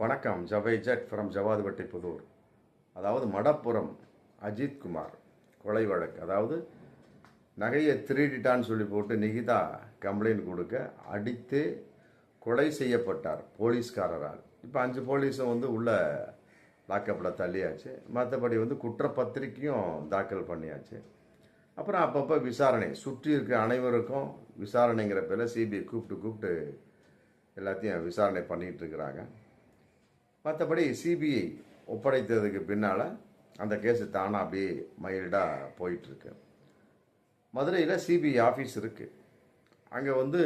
வணக்கம் ஜவை ஜட் ஃப்ரம் ஜவாதுபட்டி புதூர். அதாவது மடப்புறம் அஜித் குமார் கொலை வழக்கு. அதாவது நகையை திருடிட்டான்னு சொல்லி போட்டு நிகிதா கம்ப்ளைண்ட் கொடுக்க அடித்து கொலை செய்யப்பட்டார் போலீஸ்காரரால். இப்போ அஞ்சு போலீஸும் வந்து உள்ள லாக்கப்பில் தள்ளியாச்சு. மற்றபடி வந்து குற்றப்பத்திரிக்கையும் தாக்கல் பண்ணியாச்சு. அப்புறம் அப்பப்போ விசாரணை. சுற்றி இருக்க அனைவருக்கும் விசாரணைங்கிற பேரில் சிபிஐ கூப்பிட்டு கூப்பிட்டு எல்லாத்தையும் விசாரணை பண்ணிகிட்டு இருக்கிறாங்க. மற்றபடி சிபிஐ ஒப்படைத்ததுக்கு பின்னால் அந்த கேஸு தானாக அப்படியே மைல்டாக போயிட்டுருக்கு. மதுரையில் சிபிஐ ஆஃபீஸ் இருக்குது அங்கே வந்து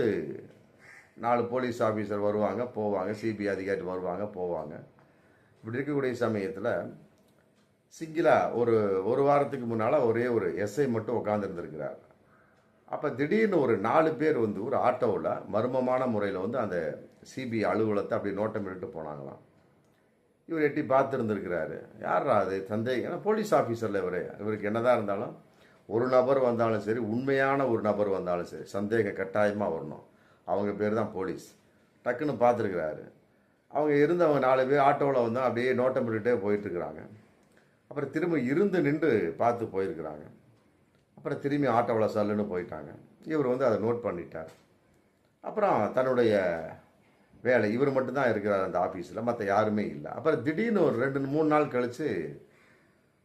நாலு போலீஸ் ஆஃபீஸர் வருவாங்க போவாங்க சிபிஐ அதிகாரி வருவாங்க போவாங்க. இப்படி இருக்கக்கூடிய சமயத்தில் சிங்கிளாக ஒரு ஒரு வாரத்துக்கு முன்னால் ஒரே ஒரு எஸ்ஐ மட்டும் உட்காந்துருந்துருக்கிறார் அப்போ திடீர்னு ஒரு நாலு பேர் வந்து ஒரு ஆட்டோவில் மர்மமான முறையில் வந்து அந்த சிபிஐ அலுவலகத்தை அப்படி நோட்டம் இட்டு போனாங்களாம். இவர் எட்டி பார்த்துருந்துருக்கிறாரு. யாரா அது? சந்தேகம் ஏன்னா போலீஸ் ஆஃபீஸரில் இவர். இவருக்கு என்னதான் இருந்தாலும் ஒரு நபர் வந்தாலும் சரி உண்மையான ஒரு நபர் வந்தாலும் சரி சந்தேகம் கட்டாயமாக வரணும். அவங்க பேர் தான் போலீஸ் டக்குன்னு பார்த்துருக்குறாரு. அவங்க இருந்தவங்க நாலு பேர் ஆட்டோவில் வந்து அப்படியே நோட்டம் விட்டுட்டே போயிட்டுருக்குறாங்க. அப்புறம் திரும்ப இருந்து நின்று பார்த்து போயிருக்கிறாங்க. அப்புறம் திரும்பி ஆட்டோவில் சல்லுன்னு போயிட்டாங்க. இவர் வந்து அதை நோட் பண்ணிட்டார். அப்புறம் தன்னுடைய வேலை இவர் மட்டும்தான் இருக்கிறார் அந்த ஆஃபீஸில் மற்ற யாருமே இல்லை. அப்புறம் திடீர்னு ஒரு ரெண்டு மூணு நாள் கழித்து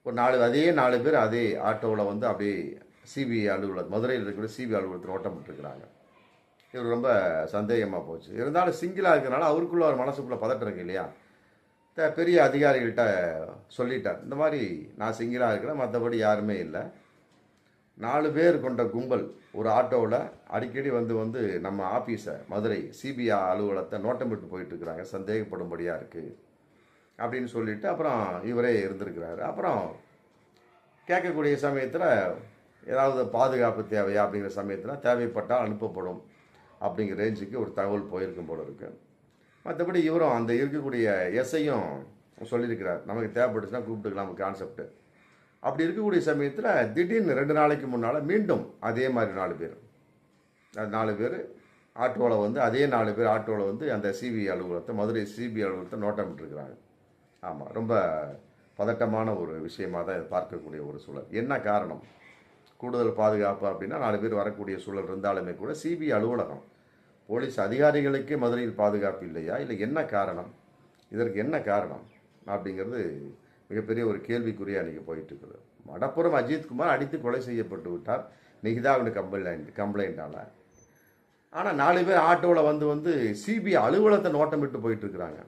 ஒரு நாலு அதே நாலு பேர் அதே ஆட்டோவில் வந்து அப்படியே சிபிஐ அலுவலகம் மதுரையில் இருக்கிற சிபிஐ அலுவலகத்தில் ஓட்டம் விட்டுருக்குறாங்க இவர் ரொம்ப சந்தேகமாக போச்சு. இருந்தாலும் சிங்கிளாக இருக்கிறனால அவருக்குள்ளே ஒரு மனசுக்குள்ளே பதட்டம் இருக்கு இல்லையா? த- பெரிய அதிகாரிகள்கிட்ட சொல்லிட்டார். இந்த மாதிரி நான் சிங்கிளாக இருக்கிறேன் மற்றபடி யாருமே இல்லை. நாலு பேர் கொண்ட கும்பல் ஒரு ஆட்டோவில் அடிக்கடி வந்து வந்து நம்ம ஆஃபீஸை மதுரை சிபிஐ அலுவலகத்தை நோட்டமிட்டு விட்டு இருக்கிறாங்க சந்தேகப்படும்படியாக இருக்குது அப்படின்னு சொல்லிட்டு அப்புறம் இவரே இருந்திருக்கிறாரு. அப்புறம் கேட்கக்கூடிய சமயத்தில் ஏதாவது பாதுகாப்பு தேவையா அப்படிங்கிற சமயத்தில் தேவைப்பட்டால் அனுப்பப்படும் அப்படிங்கிற ரேஞ்சுக்கு ஒரு தகவல் போயிருக்கும் போல இருக்கு. மற்றபடி இவரும் அந்த இருக்கக்கூடிய எஸ்ஐயும் சொல்லியிருக்கிறார். நமக்கு தேவைப்பட்டுச்சுன்னா கூப்பிட்டுக்கலாம் கான்செப்ட்டு அப்படி இருக்கக்கூடிய சமயத்தில் திடீர்னு ரெண்டு நாளைக்கு முன்னால் மீண்டும் அதே மாதிரி நாலு பேர். அது நாலு பேர். ஆட்டோவில் வந்து அதே நாலு பேர் ஆட்டோவில் வந்து அந்த சிபிஐ அலுவலகத்தை மதுரை சிபிஐ அலுவலகத்தை நோட்டமிட்டுருக்கிறாங்க. ஆமாம் ரொம்ப பதட்டமான ஒரு விஷயமாக தான் இதை பார்க்கக்கூடிய ஒரு சூழல். என்ன காரணம்? கூடுதல் பாதுகாப்பு அப்படின்னா நாலு பேர் வரக்கூடிய சூழல் இருந்தாலுமே கூட சிபிஐ அலுவலகம் போலீஸ் அதிகாரிகளுக்கே மதுரையில் பாதுகாப்பு இல்லையா? இல்லை என்ன காரணம்? இதற்கு என்ன காரணம்? அப்படிங்கிறது மிகப்பெரிய ஒரு கேள்விக்குறியாக அன்றைக்கி போயிட்டு இருக்குது மடப்புறம் அஜித்குமார் அடித்து கொலை செய்யப்பட்டு விட்டார். நிகிதாவின் கம்ப்ளைண்ட் கம்ப்ளைண்ட்டால் ஆனால் நாலு பேர் ஆட்டோவில் வந்து வந்து சிபிஐ அலுவலகத்தை நோட்டமிட்டு போயிட்டு இருக்கிறாங்க